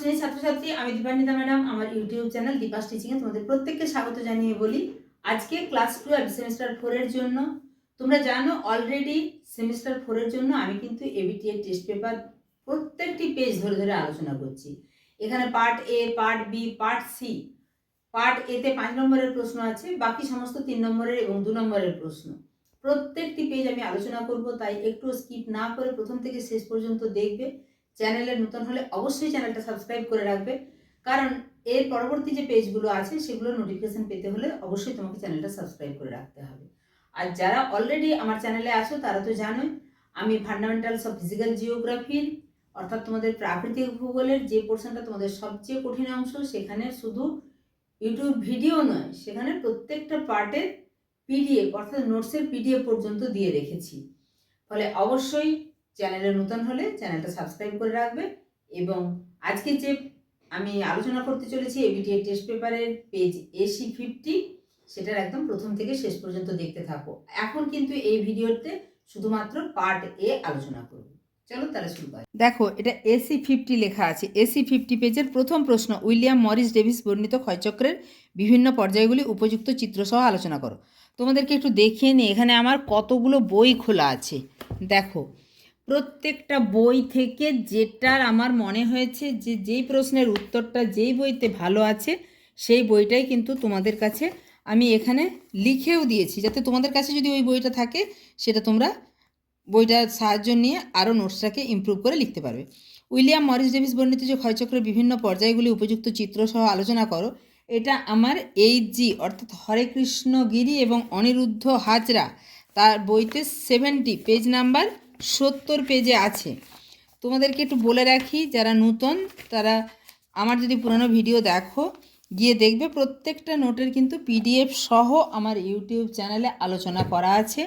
শ্রেণির ছাত্রছাত্রী, আমি দীপান্বিতা ম্যাডাম, আমার ইউটিউব চ্যানেল দীপাস টিচিংয়ে তোমাদের প্রত্যেককে স্বাগত জানিয়ে বলি। আজকে ক্লাস টুয়েলভ সেমিস্টার ফোরের জন্য। তোমরা জানো অলরেডি সেমিস্টার ফোরের জন্য আমি কিন্তু এবিটিএ টেস্ট পেপার প্রত্যেকটি পেজ ধরে ধরে আলোচনা করছি। এখানে part A part B part C part এতে পাঁচ নম্বরের প্রশ্ন আছে, বাকি সমস্ত তিন নম্বরের এবং দু নম্বরের প্রশ্ন। প্রত্যেকটি পেজ আমি আলোচনা করব, তাই একটু স্কিপ না করে প্রথম থেকে শেষ পর্যন্ত দেখবে। চ্যানেলে নতুন হলে অবশ্যই চ্যানেলটা সাবস্ক্রাইব করে রাখবে। কারণ এর পরবর্তী যে পেজগুলো আছে, সেগুলোর নোটিফিকেশান পেতে হলে অবশ্যই তোমাকে চ্যানেলটা সাবস্ক্রাইব করে রাখতে হবে। আর যারা অলরেডি আমার চ্যানেলে আছো, তারা তো জানোই, আমি ফান্ডামেন্টালস অফ ফিজিক্যাল জিওগ্রাফির অর্থাৎ তোমাদের প্রাকৃতিক ভূগোলের যে পোর্শনটা তোমাদের সবচেয়ে কঠিন অংশ, সেখানে শুধু ইউটিউব ভিডিও নয়, সেখানে প্রত্যেকটা পার্টের পিডিএফ অর্থাৎ নোটসের পিডিএফ পর্যন্ত দিয়ে রেখেছি। ফলে অবশ্যই চ্যানেলে নতুন হলে চ্যানেলটা সাবস্ক্রাইব করে রাখবে এবং আজকে যে আমি আলোচনা করতে চলেছি এবিটিএ টেস্ট পেপারের পেজ এসি ফিফটি সেটার একদম প্রথম থেকে শেষ পর্যন্ত দেখতে থাকো। এখন কিন্তু এই ভিডিওতে শুধুমাত্র পার্ট এ আলোচনা করব। চলো তাহলে শুরু দেখো, এটা এসি ফিফটি লেখা আছে। এসি ফিফটি পেজের প্রথম প্রশ্ন, উইলিয়াম মরিস ডেভিস বর্ণিত ক্ষয়চক্রের বিভিন্ন পর্যায়গুলি উপযুক্ত চিত্রসহ আলোচনা করো। তোমাদেরকে একটু দেখিয়ে নিই, এখানে আমার কতগুলো বই খোলা আছে। দেখো প্রত্যেকটা বই থেকে যেটার আমার মনে হয়েছে যে যেই প্রশ্নের উত্তরটা যেই বইতে ভালো আছে, সেই বইটাই কিন্তু তোমাদের কাছে আমি এখানে লিখেও দিয়েছি। যাতে তোমাদের কাছে যদি ওই বইটা থাকে, সেটা তোমরা বইটার সাহায্য নিয়ে আরও নোটসটাকে ইমপ্রুভ করে লিখতে পারবে। উইলিয়াম মরিস ডেভিস বর্ণিত যে ক্ষয়চক্রের বিভিন্ন পর্যায়গুলি উপযুক্ত চিত্রসহ আলোচনা করো, এটা আমার এইচ জি অর্থাৎ হরে কৃষ্ণ গিরি এবং অনিরুদ্ধ হাজরা, তার বইতে সেভেন্টি পেজ নাম্বার সত্তর পেজে আছে। তোমাদেরকে একটু বলে রাখি, যারা নূতন, তারা আমার যদি পুরনো ভিডিও দেখো, গিয়ে দেখবে প্রত্যেকটা নোটের কিন্তু পিডিএফ সহ আমার ইউটিউব চ্যানেলে আলোচনা করা আছে।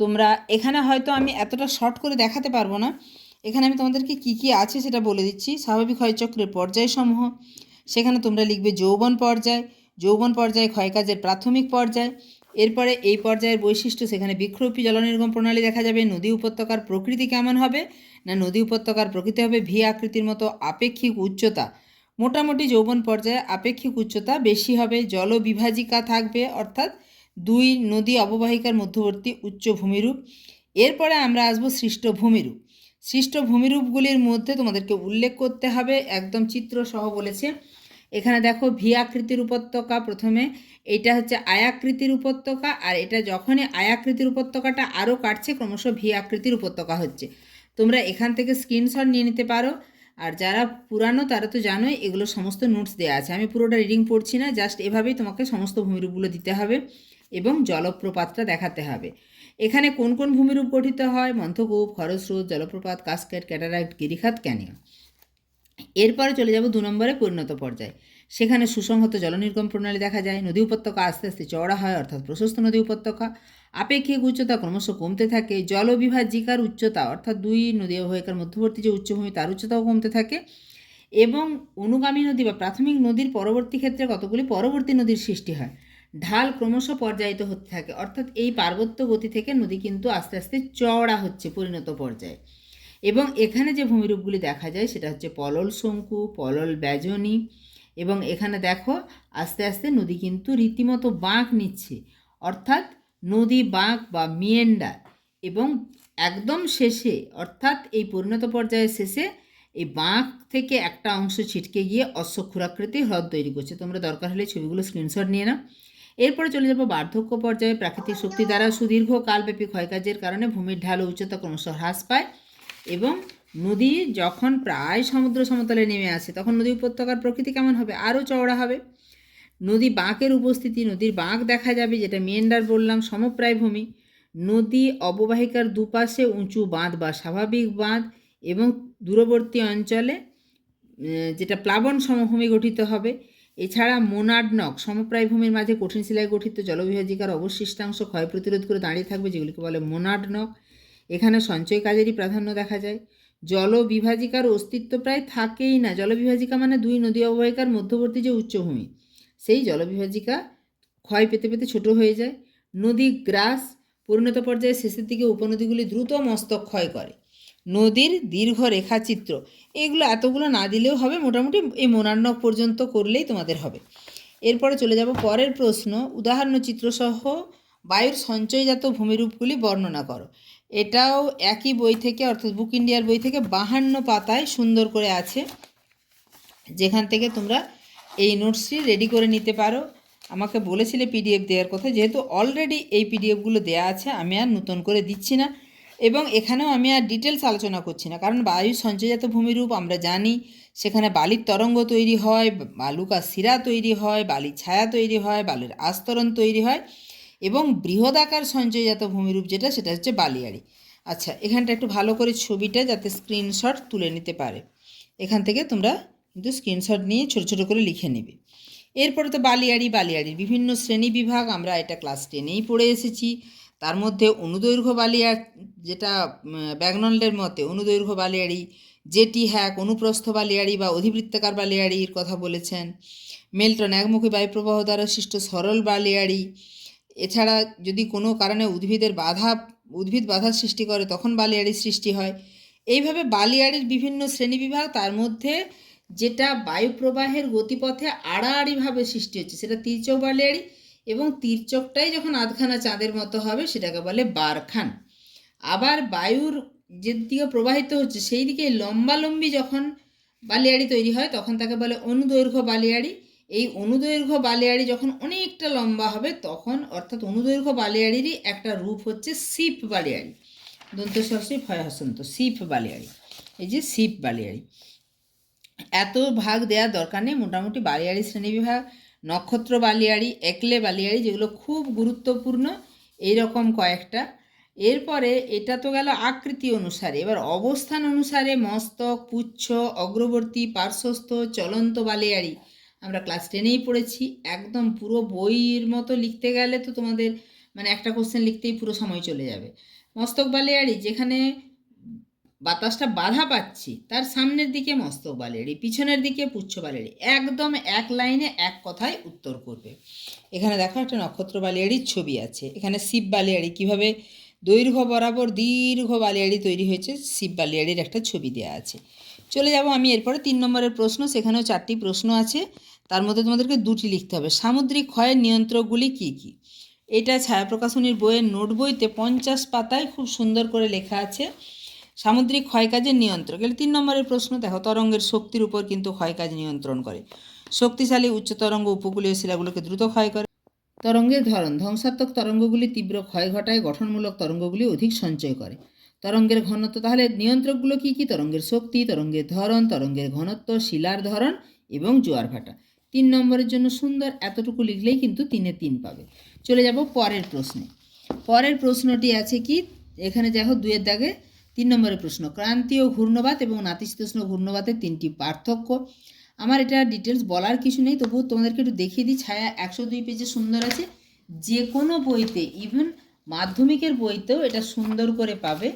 তোমরা এখানে হয়তো আমি এতটা শর্ট করে দেখাতে পারব না। এখানে আমি তোমাদেরকে কী কী আছে সেটা বলে দিচ্ছি। স্বাভাবিক ক্ষয়চক্রের পর্যায়সমূহ, সেখানে তোমরা লিখবে যৌবন পর্যায়, যৌবন পর্যায়ে ক্ষয়কাজের প্রাথমিক পর্যায় এরপরে এই পর্যায়ের বৈশিষ্ট্য সেখানে বৃক্ষরূপী জলনির্গম প্রণালী দেখা যাবে, নদী উপত্যকার প্রকৃতি কেমন হবে, না নদী উপত্যকার প্রকৃতি হবে ভি আকৃতির মতো আপেক্ষিক উচ্চতা? মোটামুটি যৌবন পর্যায়ে আপেক্ষিক উচ্চতা বেশি হবে জল বিভাজিকা থাকবে, অর্থাৎ দুই নদী অববাহিকার মধ্যবর্তী উচ্চ ভূমিরূপ। এরপরে আমরা আসব সৃষ্ট ভূমিরূপ সৃষ্ট ভূমিরূপগুলির মধ্যে তোমাদেরকে উল্লেখ করতে হবে, একদম চিত্র সহ বলেছে। এখানে দেখো ভি আকৃতির উপত্যকা প্রথমে, এটা হচ্ছে আয়াকৃতির উপত্যকা, আর এটা যখনই আয়াকৃতির উপত্যকাটা আরও কাটছে, ক্রমশ ভি আকৃতির উপত্যকা হচ্ছে। তোমরা এখান থেকে স্ক্রিনশট নিয়ে নিতে পারো। আর যারা পুরানো, তারা তো জানোই এগুলো সমস্ত নোটস দেওয়া আছে। আমি পুরোটা রিডিং পড়ছি না জাস্ট এভাবেই তোমাকে সমস্ত ভূমিরূপগুলো দিতে হবে এবং জলপ্রপাতটা দেখাতে হবে। এখানে কোন কোন ভূমিরূপ গঠিত হয়? মন্থকূপ, খরস্রোত, জলপ্রপাত কাস্কেট ক্যাটারাক্ট গিরিখাত, ক্যানিয়ন। এরপরে চলে যাব দু নম্বরে পরিণত পর্যায়ে। সেখানে সুসংহত জলনির্গম প্রণালী দেখা যায়, নদী উপত্যকা আস্তে আস্তে চওড়া হয়, অর্থাৎ প্রশস্ত নদী উপত্যকা। আপেক্ষিক উচ্চতা ক্রমশ কমতে থাকে জলবিভাজিকার উচ্চতা, অর্থাৎ দুই নদী অববাহিকার মধ্যবর্তী যে উচ্চভূমি, তার উচ্চতাও কমতে থাকে। এবং অনুগামী নদী বা প্রাথমিক নদীর পরবর্তী ক্ষেত্রে কতগুলি পরবর্তী নদীর সৃষ্টি হয়? ঢাল ক্রমশ পর্যায়িত হতে থাকে, অর্থাৎ এই পার্বত্য গতি থেকে নদী কিন্তু আস্তে আস্তে চওড়া হচ্ছে পরিণত পর্যায়ে। এবং এখানে যে ভূমিরূপগুলি দেখা যায়, সেটা হচ্ছে পলল শঙ্কু, পলল ব্যজনী এবং এখানে দেখো, আস্তে আস্তে নদী কিন্তু রীতিমতো বাঁক নিচ্ছে। অর্থাৎ নদী বাঁক বা মিয়েন্ডার এবং একদম শেষে, অর্থাৎ এই পরিণত পর্যায়ের শেষে এই বাঁক থেকে একটা অংশ ছিটকে গিয়ে অশ্বক্ষুরাকৃতি হ্রদ তৈরি করছে। তোমরা দরকার হলে ছবিগুলো স্ক্রিনশট নিয়ে নাও। এরপরে চলে যাব বার্ধক্য পর্যায়ে। প্রাকৃতিক শক্তি দ্বারা সুদীর্ঘ কালব্যাপী ক্ষয়কাজের কারণে ভূমির ঢাল উচ্চতা ক্রমশ হ্রাস পায়। এবং নদী যখন প্রায় সমুদ্র সমতলে নেমে আসে, তখন নদী উপত্যকার প্রকৃতি কেমন হবে? আরও চওড়া হবে। নদী বাঁকের উপস্থিতি, নদীর বাঁক দেখা যাবে, যেটা মেন্ডার বললাম সমপ্রায় ভূমি নদী অববাহিকার দুপাশে উঁচু বাঁধ বা স্বাভাবিক বাঁধ এবং দূরবর্তী অঞ্চলে যেটা প্লাবন সমভূমি গঠিত হবে। এছাড়া মোনাডনক সমপ্রায় ভূমির মাঝে কঠিন শিলায় গঠিত জলবিভাজিকার অবশিষ্টাংশ ক্ষয় প্রতিরোধ করে দাঁড়িয়ে থাকবে, যেগুলিকে বলে মোনাডনক এখানে সঞ্চয় কাজেরই প্রাধান্য দেখা যায়। জলবিভাজিকার অস্তিত্ব প্রায় থাকেই না। জলবিভাজিকা মানে দুই নদী অববাহিকার মধ্যবর্তী যে উচ্চভূমি, সেই জলবিভাজিকা ক্ষয় পেতে পেতে ছোট হয়ে যায়। নদী গ্রাস পরিণত পর্যায়ে শেষের দিকে উপনদীগুলি দ্রুত মস্তক ক্ষয় করে। নদীর দীর্ঘ রেখাচিত্র, এগুলো এতগুলো না দিলেও হবে, মোটামুটি এই মোনান্নক পর্যন্ত করলেই তোমাদের হবে। এরপরে চলে যাব পরের প্রশ্ন। উদাহরণ চিত্রসহ বায়ুর সঞ্চয়জাত ভূমিরূপগুলি বর্ণনা করো। এটাও একই বই থেকে, অর্থাৎ বুক ইন্ডিয়ার বই থেকে বাহান্ন পাতায় সুন্দর করে আছে। যেখান থেকে তোমরা এই নোটসটি রেডি করে নিতে পারো। আমাকে বলেছিলে পিডিএফ দেওয়ার কথা, যেহেতু অলরেডি এই পিডিএফগুলো দেওয়া আছে, আমি আর নতুন করে দিচ্ছি না। এবং এখানেও আমি আর ডিটেলস আলোচনা করছি না, কারণ বায়ু সঞ্চয়জাত ভূমিরূপ, আমরা জানি সেখানে বালির তরঙ্গ তৈরি হয় বালুকা শিরা তৈরি হয়, বালির ছায়া তৈরি হয়, বালির আস্তরণ তৈরি হয়। এবং বৃহদাকার সঞ্চয়জাত ভূমিরূপ যেটা, সেটা হচ্ছে বালিয়াড়ি। আচ্ছা এখানটা একটু ভালো করে ছবিটা যাতে স্ক্রিনশট তুলে নিতে পারে। এখান থেকে তোমরা কিন্তু স্ক্রিনশট নিয়ে ছোটো ছোটো করে লিখে নেবে। এরপরে তো বালিয়াড়ি বালিয়াড়ির বিভিন্ন শ্রেণি বিভাগ আমরা এটা ক্লাস টেনেই পড়ে এসেছি। তার মধ্যে অনুদৈর্ঘ্য বালিয়াড় যেটা ব্যাগনল্ডের মতে অনুদৈর্ঘ্য বালিয়াড়ি, জেটি হ্যাক, অনুপ্রস্থ বালিয়াড়ি বা অধিবৃত্তাকার বালিয়াড়ির কথা বলেছেন। মেল্টন একমুখী বায়ুপ্রবাহ দ্বারা সৃষ্ট সরল বালিয়াড়ি এছাড়া যদি কোনো কারণে উদ্ভিদের বাধা, উদ্ভিদ বাধা সৃষ্টি করে, তখন বালিয়াড়ির সৃষ্টি হয়। এইভাবে বালিয়াড়ির বিভিন্ন শ্রেণীবিভাগ তার মধ্যে যেটা বায়ুপ্রবাহের গতিপথে আড়াআড়িভাবে সৃষ্টি হচ্ছে, সেটা তির্যক বালিয়াড়ি এবং তির্যকটাই যখন আধখানা চাঁদের মতো হবে, সেটাকে বলে বারখান। আবার বায়ুর যে দিকে প্রবাহিত হচ্ছে, সেই দিকে লম্বালম্বি যখন বালিয়াড়ি তৈরি হয়, তখন তাকে বলে অনুদৈর্ঘ্য বালিয়াড়ি। এই অনুদৈর্ঘ্য বালিয়াড়ি যখন অনেকটা লম্বা হবে, তখন অর্থাৎ অনুদৈর্ঘ্য বালিয়াড়িরই একটা রূপ হচ্ছে সিপ বালিয়াড়ি। দন্ত সরসি, ভয় হসন্ত সিপ বালিয়াড়ি। এই যে সিপ বালিয়াড়ি। এত ভাগ দেওয়ার দরকার নেই, মোটামুটি বালিয়াড়ি শ্রেণীবিভাগ, নক্ষত্র বালিয়াড়ি, একলে বালিয়াড়ি যেগুলো খুব গুরুত্বপূর্ণ এই রকম কয়েকটা। এরপরে এটা তো গেল আকৃতি অনুসারে। এবার অবস্থান অনুসারে মস্তক, পুচ্ছ, অগ্রবর্তী, পার্শ্বস্থ, চলন্ত বালিয়াড়ি। আমরা ক্লাস টেনেই পড়েছি। একদম পুরো বইয়ের মতো লিখতে গেলে তো তোমাদের মানে একটা কোশ্চেন লিখতেই পুরো সময় চলে যাবে। মস্তক বালিয়াড়ি, যেখানে বাতাসটা বাধা পাচ্ছি, তার সামনের দিকে মস্তক বালিয়াড়ি, পিছনের দিকে পুচ্ছ বালিয়াড়ি, একদম এক লাইনে এক কথায় উত্তর করবে। এখানে দেখো একটা নক্ষত্র বালিয়াড়ির ছবি আছে। এখানে শিব বালিয়াড়ি, কীভাবে দৈর্ঘ্য বরাবর দীর্ঘ বালিয়াড়ি তৈরি হয়েছে, শিব বালিয়াড়ির একটা ছবি দেওয়া আছে। চলে যাব আমি এরপরে তিন নম্বরের প্রশ্ন, সেখানেও চারটি প্রশ্ন আছে। তার মধ্যে তোমাদেরকে দুটি লিখতে হবে। সামুদ্রিক ক্ষয়ের নিয়ন্ত্রকগুলি কি কি? এটা ছায়া প্রকাশনীর বইয়ের নোট বইতে পঞ্চাশ পাতায় খুব সুন্দর করে লেখা আছে, সামুদ্রিক ক্ষয়কাজের নিয়ন্ত্রক। এগুলো তিন নম্বরের প্রশ্ন, দেখো, তরঙ্গের শক্তির উপর কিন্তু ক্ষয়কাজ নিয়ন্ত্রণ করে। শক্তিশালী উচ্চ তরঙ্গ উপকূলীয় শিলাগুলোকে দ্রুত ক্ষয় করে। তরঙ্গের ধরন, ধ্বংসাত্মক তরঙ্গগুলি তীব্র ক্ষয় ঘটায়, গঠনমূলক তরঙ্গগুলি অধিক সঞ্চয় করে। তরঙ্গের ঘনত্ব, তাহলে নিয়ন্ত্রকগুলো কি কি? তরঙ্গের শক্তি, তরঙ্গের ধরন, তরঙ্গের ঘনত্ব, শিলার ধরন এবং জোয়ার ভাটা। তিন নম্বরের জন্য সুন্দর, এতটুকু লিখলেই কিন্তু তিনে তিন পাবে। চলে যাব পরের প্রশ্নে। পরের প্রশ্নটি আছে কি? এখানে দেখো দুয়ের দাগে তিন নম্বরের প্রশ্ন, ক্রান্তীয় ঘূর্ণবাত এবং নাতিশীতোষ্ণ ঘূর্ণবাতের তিনটি পার্থক্য। আমার এটা ডিটেলস বলার কিছু নেই তবুও তোমাদেরকে একটু দেখিয়ে দিই, ছায়া একশো দুই পেজে সুন্দর আছে। যে কোনো বইতে ইভেন মাধ্যমিকের বইতেও এটা সুন্দর করে পাবে।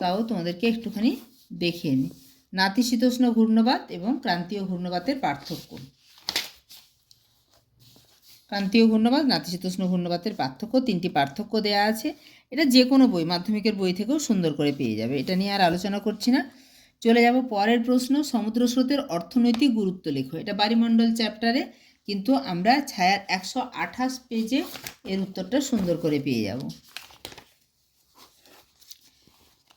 তাও তোমাদেরকে একটুখানি দেখিয়ে নিই। নাতিশীতোষ্ণ ঘূর্ণবাত এবং ক্রান্তীয় ঘূর্ণবাতের পার্থক্য। ক্রান্তীয় ঘূর্ণবাত, নাতিশীতোষ্ণ ঘূর্ণবাতের পার্থক্য, তিনটি পার্থক্য দেয়া আছে। এটা যে কোনো বই, মাধ্যমিকের বই থেকেও সুন্দর করে পেয়ে যাবে। এটা নিয়ে আর আলোচনা করছি না। চলে যাব পরের প্রশ্ন, সমুদ্র স্রোতের অর্থনৈতিক গুরুত্ব লেখো। এটা বারিমণ্ডল চ্যাপ্টারে কিন্তু আমরা ছায়ার একশো আঠাশ পেজে এর উত্তরটা সুন্দর করে পেয়ে যাব।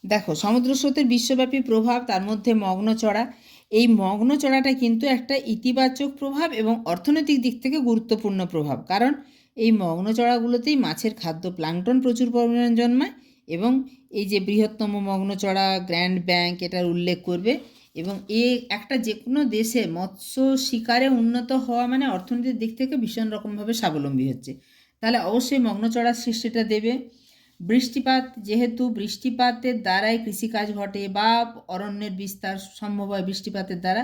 দেখো, সমুদ্র স্রোতের বিশ্বব্যাপী প্রভাব, তার মধ্যে মগ্ন চড়া। এই মগ্ন চড়াটা কিন্তু একটা ইতিবাচক প্রভাব এবং অর্থনৈতিক দিক থেকে গুরুত্বপূর্ণ প্রভাব। কারণ এই মগ্ন চড়াগুলোতেই মাছের খাদ্য প্লাঙ্কটন প্রচুর পরিমাণে জন্মায় এবং এই যে বৃহত্তম মগ্নচড়া গ্র্যান্ড ব্যাংক, এটার উল্লেখ করবে এবং এ একটা যে কোনো দেশে মৎস্য শিকারে উন্নত হওয়া মানে অর্থনীতির দিক থেকে ভীষণ রকমভাবে স্বাবলম্বী হচ্ছে। তাহলে অবশ্যই মগ্নচড়ার সৃষ্টিটা দেবে। বৃষ্টিপাত, যেহেতু বৃষ্টিপাতের দ্বারাই কৃষিকাজ ঘটে বা অরণ্যের বিস্তার সম্ভব হয় বৃষ্টিপাতের দ্বারা,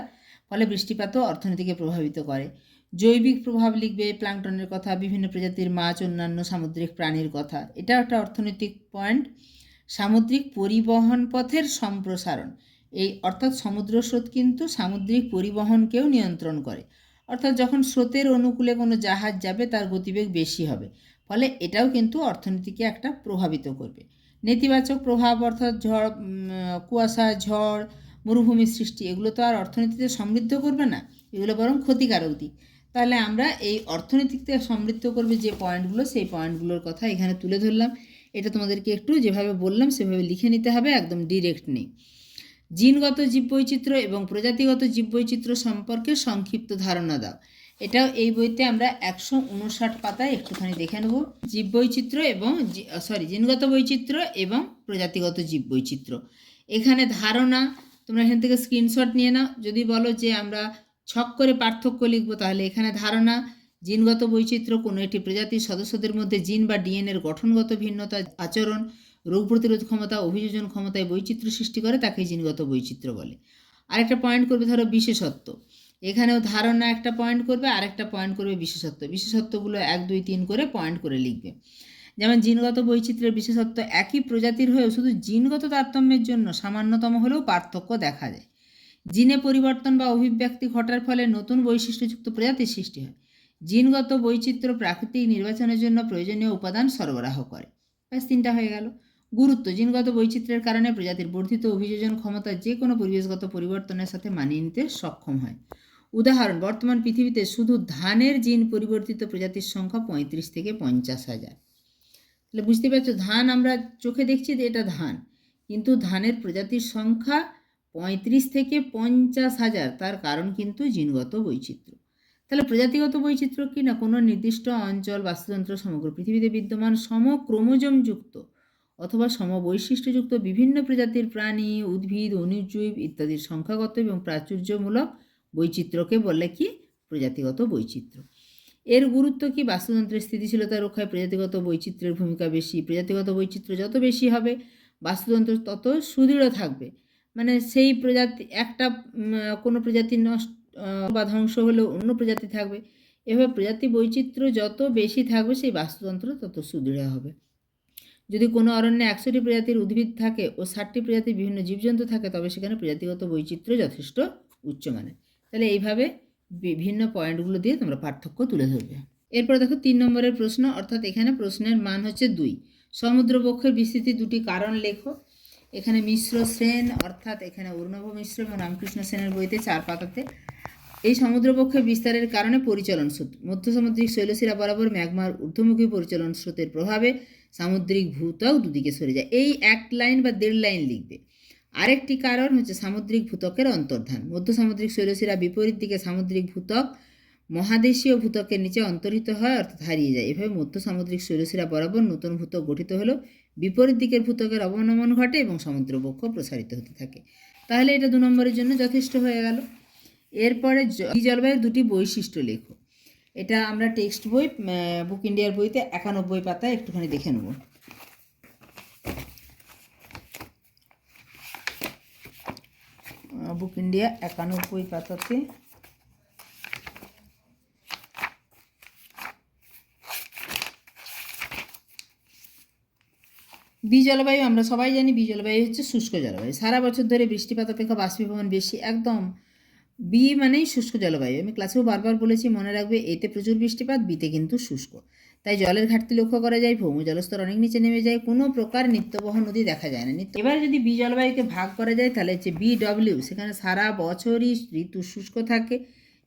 ফলে বৃষ্টিপাতও অর্থনীতিকে প্রভাবিত করে। জৈবিক প্রভাব লিখবে প্লাঙ্কটনের কথা, বিভিন্ন প্রজাতির মাছ, অন্যান্য সামুদ্রিক প্রাণীর কথা। এটা একটা অর্থনৈতিক পয়েন্ট। সামুদ্রিক পরিবহন পথের সম্প্রসারণ। এই অর্থাৎ সমুদ্র স্রোত কিন্তু সামুদ্রিক পরিবহনকেও নিয়ন্ত্রণ করে। অর্থাৎ যখন স্রোতের অনুকূলে কোনো জাহাজ যাবে, তার গতিবেগ বেশি হবে। ফলে এটাও কিন্তু অর্থনীতিকে একটা প্রভাবিত করবে। নেতিবাচক প্রভাব অর্থাৎ ঝড় কুয়াশা, ঝড়, মরুভূমির সৃষ্টি, এগুলো তো আর অর্থনীতিতে সমৃদ্ধ করবে না, এগুলো বরং ক্ষতিকারক দিক। তাহলে আমরা এই অর্থনীতিতে সমৃদ্ধ করবে যে পয়েন্টগুলো, সেই পয়েন্টগুলোর কথা এখানে তুলে ধরলাম। এটা তোমাদেরকে একটু যেভাবে বললাম, সেভাবে লিখে নিতে হবে, একদম ডিরেক্ট নেই। জিনগত জীববৈচিত্র্য এবং প্রজাতিগত জীববৈচিত্র্য সম্পর্কে সংক্ষিপ্ত ধারণা দাও। এটাও এই বইতে আমরা একশো উনষাট পাতায় একটুখানি দেখে নেব। জীব জীববৈচিত্র্য এবং সরি জিনগত বৈচিত্র্য এবং প্রজাতিগত জীববৈচিত্র্য। এখানে ধারণা, তোমরা এখান থেকে স্ক্রিনশট নিয়ে নাও। যদি বলো যে আমরা ছক করে পার্থক্য লিখব, তাহলে এখানে ধারণা, জিনগত বৈচিত্র্য কোনো একটি প্রজাতির সদস্যদের মধ্যে জিন বা ডিএনএর গঠনগত ভিন্নতা, আচরণ, রোগ প্রতিরোধ ক্ষমতা, অভিযোজন ক্ষমতায় বৈচিত্র্য সৃষ্টি করে তাকে জিনগত বৈচিত্র্য বলে। আরেকটা পয়েন্ট করবে ধরো বিশেষত্ব। এখানেও ধারণা একটা পয়েন্ট করবে, আরেকটা পয়েন্ট করবে বিশেষত্ব। বিশেষত্বগুলো এক, দুই, তিন করে পয়েন্ট করে লিখবে। যেমন জিনগত বৈচিত্র্যের বিশেষত্ব একই প্রজাতির হয়েও শুধু জিনগত তারতম্যের জন্য সামান্যতম হলেও পার্থক্য দেখা যায়। জিনে পরিবর্তন বা অভিব্যক্তি ঘটার ফলে নতুন বৈশিষ্ট্যযুক্ত প্রজাতির সৃষ্টি হয়। জিনগত বৈচিত্র্য প্রাকৃতিক নির্বাচনের জন্য প্রয়োজনীয় উপাদান সরবরাহ করে। ব্যাস, তিনটা হয়ে গেল। গুরুত্ব, জিনগত বৈচিত্র্যের কারণে প্রজাতির বর্ধিত অভিযোজন ক্ষমতা যে কোনো পরিবেশগত পরিবর্তনের সাথে মানিয়ে নিতে সক্ষম হয়। উদাহরণ, বর্তমান পৃথিবীতে শুধু ধানের জিন পরিবর্তিত প্রজাতির সংখ্যা পঁয়ত্রিশ থেকে পঞ্চাশ হাজার। তাহলে বুঝতে পারছ, ধান আমরা চোখে দেখছি যে এটা ধান, কিন্তু ধানের প্রজাতির সংখ্যা পঁয়ত্রিশ থেকে পঞ্চাশ হাজার, তার কারণ কিন্তু জিনগত বৈচিত্র্য। তাহলে প্রজাতিগত বৈচিত্র্য কি না? কোনো নির্দিষ্ট অঞ্চল, বাস্তুতন্ত্র সমগ্র পৃথিবীতে বিদ্যমান, সমক্রোমোজমযুক্ত অথবা সমবৈশিষ্ট্যযুক্ত বিভিন্ন প্রজাতির প্রাণী, উদ্ভিদ, অনুজীব ইত্যাদির সংখ্যাগত এবং প্রাচুর্যমূলক বৈচিত্র্যকে বলে কি? প্রজাতিগত বৈচিত্র্য। এর গুরুত্ব কি? বাস্তুতন্ত্রের স্থিতিশীলতা রক্ষায় প্রজাতিগত বৈচিত্র্যের ভূমিকা বেশি। প্রজাতিগত বৈচিত্র্য যত বেশি হবে, বাস্তুতন্ত্র তত সুদৃঢ় থাকবে। মানে সেই প্রজাতি, একটা কোনো প্রজাতি নষ্ট বা ধ্বংস হলেও অন্য প্রজাতি থাকবে। এভাবে প্রজাতি বৈচিত্র্য যত বেশি থাকবে, সেই বাস্তুতন্ত্র তত সুদৃঢ় হবে। যদি কোনো অরণ্যে একশোটি প্রজাতির উদ্ভিদ থাকে ও ষাটটি প্রজাতির বিভিন্ন জীবজন্তু থাকে, তবে সেখানে প্রজাতিগত বৈচিত্র্য যথেষ্ট উচ্চমানের তাহলে এইভাবে বিভিন্ন পয়েন্টগুলো দিয়ে তোমরা পার্থক্য তুলে ধরবে। এরপর দেখো তিন নম্বরের প্রশ্ন, অর্থাৎ এখানে প্রশ্নের মান হচ্ছে দুই। সমুদ্রবক্ষের বিস্তৃতি দুটি কারণ লেখো। এখানে মিশ্র সেন, অর্থাৎ এখানে অর্ণব মিশ্র এবং রামকৃষ্ণ সেনের বইতে চার পাতাতে। এই সমুদ্রবক্ষের বিস্তারের কারণে পরিচলন স্রোত। মধ্য সামুদ্রিক শৈলশিরা বরাবর ম্যাগমার ঊর্ধ্বমুখী পরিচলন স্রোতের প্রভাবে সামুদ্রিক ভূত্বক দুদিকে সরে যায়। এই এক লাইন বা দেড় লাইন লিখবে। আরেকটি কারণ হচ্ছে সামুদ্রিক ভূতকের অন্তর্ধান। মধ্য সামুদ্রিক শৈলশিরা বিপরীত দিকে সামুদ্রিক ভূতক মহাদেশীয় ভূতকের নিচে অন্তর্হিত হয়, অর্থাৎ হারিয়ে যায়। এভাবে মধ্য সামুদ্রিক শৈলশিরা বরাবর নতুন ভূতক গঠিত হলেও বিপরীত দিকের ভূতকের অবনমন ঘটে এবং সমুদ্রবক্ষ প্রসারিত হতে থাকে। তাহলে এটা দু নম্বরের জন্য যথেষ্ট হয়ে গেল। এরপরে জলবায়ুর দুটি বৈশিষ্ট্য লেখো। এটা আমরা টেক্সট বই বুক ইন্ডিয়ার বইতে একানব্বই পাতায় একটুখানি দেখে নেব। বুক ইন্ডিয়া একানব্বই পাতাতে জলবায়ু আমরা সবাই জানি জলবায়ু হচ্ছে শুষ্ক জলবায়ু। সারা বছর ধরে বৃষ্টিপাত অপেক্ষা বাষ্পীভবন বেশি, একদম বি মানেই শুষ্ক জলবায়ু। আমি ক্লাসেও বারবার বলেছি, মনে রাখবে, এতে প্রচুর বৃষ্টিপাত, বিতে কিন্তু শুষ্ক। তাই জলের ঘাটতি লক্ষ্য করা যায়, ভৌম জলস্তর অনেক নিচে নেমে যায়, কোনো প্রকার নিত্যবহ নদী দেখা যায় না। এবার যদি বি জলবায়ুকে ভাগ করা যায়, তাহলে হচ্ছে বি ডব্লিউ সেখানে সারা বছরই ঋতু শুষ্ক থাকে,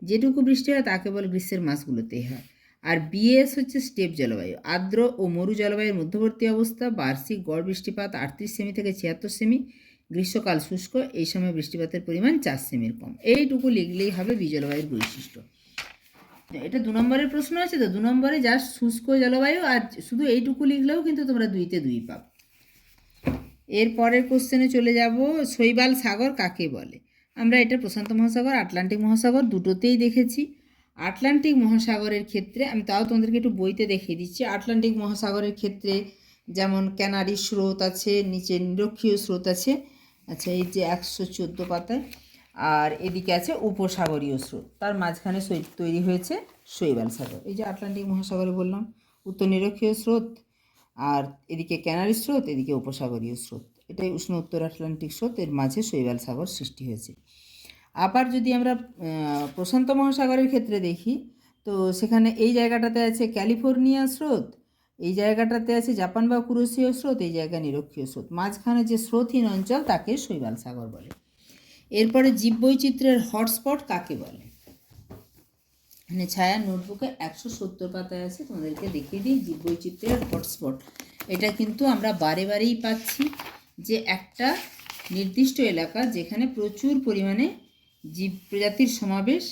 যেটুকু বৃষ্টি হয় তা কেবল গ্রীষ্মের মাসগুলোতেই হয়। আর বিএস হচ্ছে স্টেপ জলবায়ু, আর্দ্র ও মরু জলবায়ুর মধ্যবর্তী অবস্থা, বার্ষিক গড় বৃষ্টিপাত আটত্রিশ সেমি থেকে ছিয়াত্তর সেমি, গ্রীষ্মকাল শুষ্ক, এই সময় বৃষ্টিপাতের পরিমাণ চার সেমির কম। এইটুকু লিখলেই হবে বি জলবায়ুর বৈশিষ্ট্য। এটা দু নম্বরের প্রশ্ন আছে তো। দু নম্বরে যা শুষ্ক জলবায়ু আর শুধু এইটুকু লিখলেও কিন্তু তোমরা দুইতে দুই পাবে এর পরের কোশ্চেনে চলে যাব, শৈবাল সাগর কাকে বলে? আমরা এটা প্রশান্ত মহাসাগর, আটলান্টিক মহাসাগর দুটোতেই দেখেছি। আটলান্টিক মহাসাগরের ক্ষেত্রে, আমি তাও তোমাদেরকে একটু বইতে দেখিয়ে দিচ্ছি, আটলান্টিক মহাসাগরের ক্ষেত্রে যেমন ক্যানারি স্রোত আছে, নিচে নিরক্ষীয় স্রোত আছে আচ্ছা এই যে একশো চোদ্দ পাতায় আর এদিকে আছে উপসাগরীয় স্রোত। তার মাঝখানে তৈরি হয়েছে শৈবাল সাগর। এই যে আটলান্টিক মহাসাগরে বললাম, উত্তর নিরক্ষীয় স্রোত আর এদিকে ক্যানারি স্রোত, এদিকে উপসাগরীয় স্রোত। এটাই উষ্ণ উত্তর আটলান্টিক স্রোত, এর মাঝে শৈবাল সাগর সৃষ্টি হয়েছে। আবার যদি আমরা প্রশান্ত মহাসাগরের ক্ষেত্রে দেখি, তো সেখানে এই জায়গাটাতে আছে ক্যালিফোর্নিয়া স্রোত, এই জায়গাটাতে আছে জাপান বা কুরুশীয় স্রোত, এই জায়গা নিরক্ষীয় স্রোত। মাঝখানে যে স্রোতহীন অঞ্চল, তাকে শৈবাল সাগর বলে। এরপরে জীববৈচিত্র্যের হটস্পট কাকে বলে? মানে ছায়া নোটবুকে একশো সত্তর পাতায় আছে, তোমাদেরকে দেখিয়ে দিই জীববৈচিত্র্যের হটস্পট। এটা কিন্তু আমরা বারে বারেই পাচ্ছি যে একটা নির্দিষ্ট এলাকা যেখানে প্রচুর পরিমাণে জীব প্রজাতির সমাবেশ,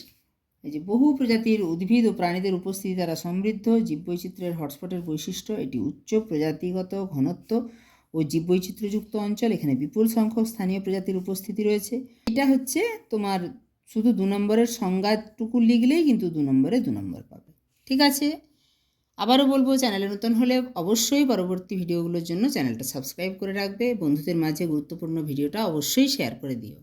এই যে বহু প্রজাতির উদ্ভিদ ও প্রাণীদের উপস্থিতি দ্বারা সমৃদ্ধ জীববৈচিত্র্যের হটস্পটের বৈশিষ্ট্য, এটি উচ্চ প্রজাতিগত ঘনত্ব ও জীববৈচিত্র্যযুক্ত অঞ্চল, এখানে বিপুল সংখ্যক স্থানীয় প্রজাতির উপস্থিতি রয়েছে। এটা হচ্ছে তোমার শুধু দু নম্বরের সংজ্ঞাটুকু লিখলেই কিন্তু দু নম্বরে দু নম্বর পাবে। ঠিক আছে? আবারও বলব, চ্যানেলে নতুন হলে অবশ্যই পরবর্তী ভিডিওগুলোর জন্য চ্যানেলটা সাবস্ক্রাইব করে রাখবে। বন্ধুদের মাঝে গুরুত্বপূর্ণ ভিডিওটা অবশ্যই শেয়ার করে দিও।